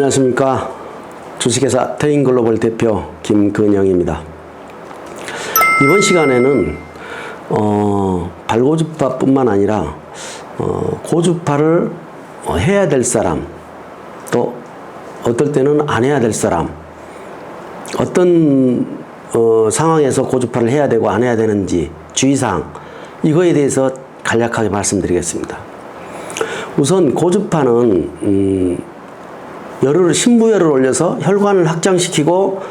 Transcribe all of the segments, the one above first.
안녕하십니까. 주식회사 테인글로벌 대표 김근영입니다. 이번 시간에는 어, 발고주파뿐만 아니라 어, 고주파를 어, 해야 될 사람 또 어떨 때는 안 해야 될 사람 어떤 어, 상황에서 고주파를 해야 되고 안 해야 되는지 주의사항 이거에 대해서 간략하게 말씀드리겠습니다. 우선 고주파는 음, 열을 신부열을 올려서 혈관을 확장시키고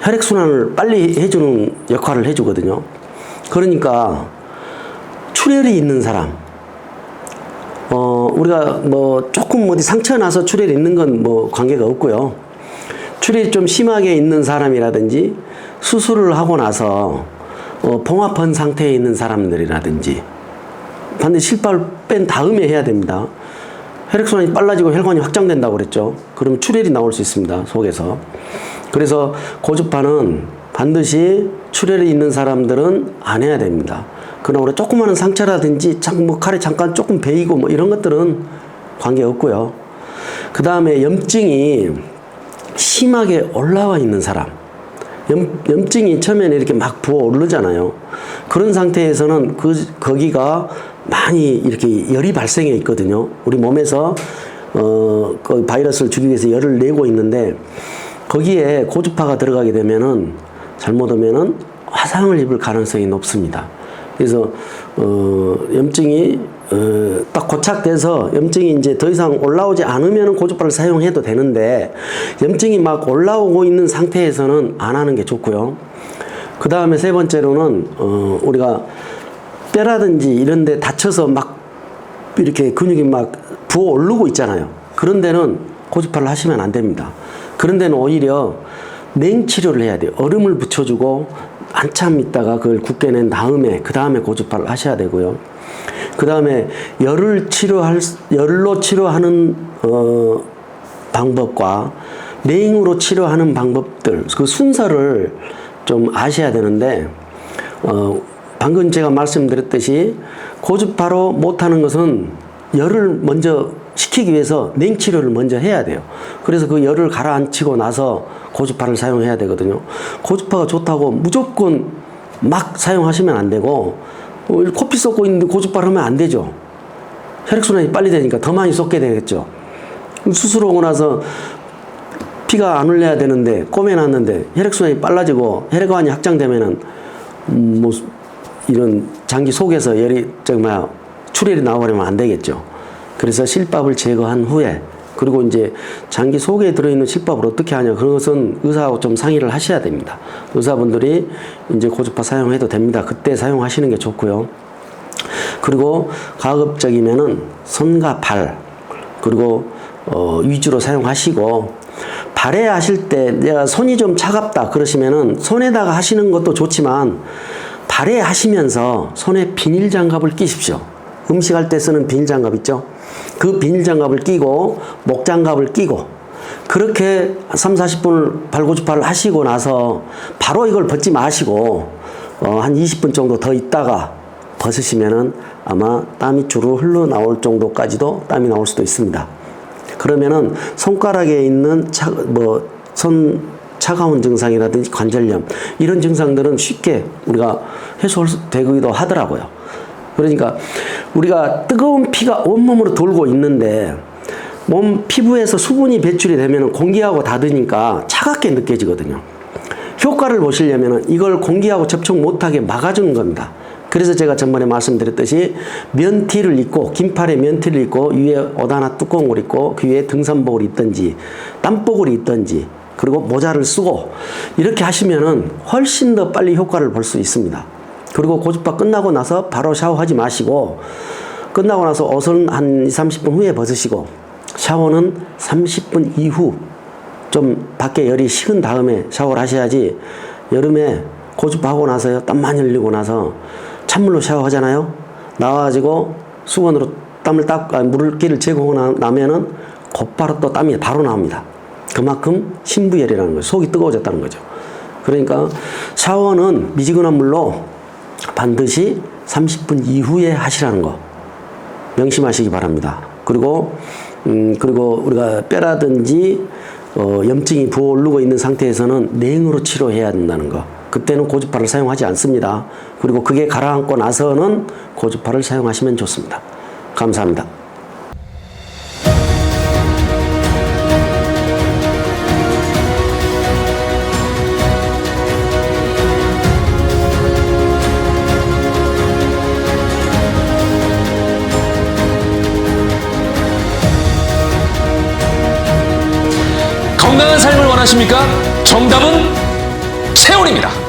혈액순환을 빨리 해주는 역할을 해주거든요. 그러니까 출혈이 있는 사람, 어, 우리가 뭐 조금 어디 상처 나서 출혈이 있는 건 뭐 관계가 없고요. 출혈이 좀 심하게 있는 사람이라든지 수술을 하고 나서 어, 봉합한 상태에 있는 사람들이라든지 반드시 실밥을 뺀 다음에 해야 됩니다. 혈액순환이 빨라지고 혈관이 확장된다고 그랬죠. 그럼 출혈이 나올 수 있습니다. 속에서. 그래서 고주파는 반드시 출혈이 있는 사람들은 안 해야 됩니다. 그러나 우리 조그마한 상처라든지 참뭐 칼에 잠깐 조금 베이고 뭐 이런 것들은 관계 없고요. 그 다음에 염증이 심하게 올라와 있는 사람. 염, 염증이 처음에는 이렇게 막 부어 오르잖아요. 그런 상태에서는 그, 거기가 많이 이렇게 열이 발생해 있거든요. 우리 몸에서, 어, 그 바이러스를 죽이기 위해서 열을 내고 있는데, 거기에 고주파가 들어가게 되면은, 잘못하면은 화상을 입을 가능성이 높습니다. 그래서, 어, 염증이, 어, 딱 고착돼서 염증이 이제 더 이상 올라오지 않으면 고주파를 사용해도 되는데, 염증이 막 올라오고 있는 상태에서는 안 하는 게 좋고요. 그 다음에 세 번째로는, 어, 우리가 뼈라든지 이런 데 다쳐서 막 이렇게 근육이 막 부어 오르고 있잖아요. 그런 데는 고주파를 하시면 안 됩니다. 그런 데는 오히려 냉치료를 해야 돼요. 얼음을 붙여주고 한참 있다가 그걸 굳게 낸 다음에 그 다음에 고주파를 하셔야 되고요. 그 다음에 열을 치료할 열로 치료하는 어, 방법과 냉으로 치료하는 방법들 그 순서를 좀 아셔야 되는데 어, 방금 제가 말씀드렸듯이 고주파로 못하는 것은 열을 먼저 시키기 위해서 냉치료를 먼저 해야 돼요. 그래서 그 열을 가라앉히고 나서 고주파를 사용해야 되거든요. 고주파가 좋다고 무조건 막 사용하시면 안 되고 어, 코피 쏟고 있는데 고주파를 하면 안 되죠. 혈액순환이 빨리 되니까 더 많이 쏟게 되겠죠. 수술하고 나서 피가 안 흘려야 되는데 꼬매놨는데 혈액순환이 빨라지고 혈액관이 확장되면은 음, 뭐 이런 장기 속에서 열이 정말 출혈이 나와버리면 안 되겠죠. 그래서 실밥을 제거한 후에 그리고 이제 장기 속에 들어있는 실밥을 어떻게 하냐 그런 것은 의사하고 좀 상의를 하셔야 됩니다. 의사분들이 이제 고주파 사용해도 됩니다. 그때 사용하시는 게 좋고요. 그리고 가급적이면은 손과 발 그리고 어, 위주로 사용하시고 발에 하실 때 내가 손이 좀 차갑다 그러시면은 손에다가 하시는 것도 좋지만 발에 하시면서 손에 비닐 장갑을 끼십시오. 음식할 때 쓰는 비닐 장갑 있죠? 그 비닐 장갑을 끼고 목 장갑을 끼고 그렇게 3, 40분을 발고주파를 하시고 나서 바로 이걸 벗지 마시고 어, 한 20분 정도 더 있다가 벗으시면은 아마 땀이 주르 흘러나올 정도까지도 땀이 나올 수도 있습니다. 그러면은 손가락에 있는 차, 뭐, 손 차가운 증상이라든지 관절염 이런 증상들은 쉽게 우리가 해소되기도 하더라고요. 그러니까 우리가 뜨거운 피가 온몸으로 돌고 있는데 몸 피부에서 수분이 배출이 되면 공기하고 닿으니까 차갑게 느껴지거든요. 효과를 보시려면 이걸 공기하고 접촉 못하게 막아주는 겁니다. 그래서 제가 전번에 말씀드렸듯이 면티를 입고 긴팔에 면티를 입고 위에 옷 하나 뚜껑을 입고 그 위에 등산복을 입든지 땀복을 입든지 그리고 모자를 쓰고 이렇게 하시면은 훨씬 더 빨리 효과를 볼 수 있습니다. 그리고 고주파 끝나고 나서 바로 샤워하지 마시고 끝나고 나서 옷은 한 2, 30분 후에 벗으시고 샤워는 30분 이후 좀 밖에 열이 식은 다음에 샤워를 하셔야지 여름에 고주파 하고 나서요 땀 많이 흘리고 나서 찬물로 샤워하잖아요 나와가지고 수건으로 땀을 닦 아, 물기를 제거하고 나면은 곧바로 또 땀이 바로 나옵니다 그만큼 신부열이라는 거예요 속이 뜨거워졌다는 거죠 그러니까 샤워는 미지근한 물로 반드시 30분 이후에 하시라는 거 명심하시기 바랍니다. 그리고 음, 그리고 우리가 뼈라든지 어, 염증이 부어오르고 있는 상태에서는 냉으로 치료해야 된다는 거. 그때는 고주파를 사용하지 않습니다. 그리고 그게 가라앉고 나서는 고주파를 사용하시면 좋습니다. 감사합니다. 건강한 삶을 원하십니까? 정답은 세월입니다.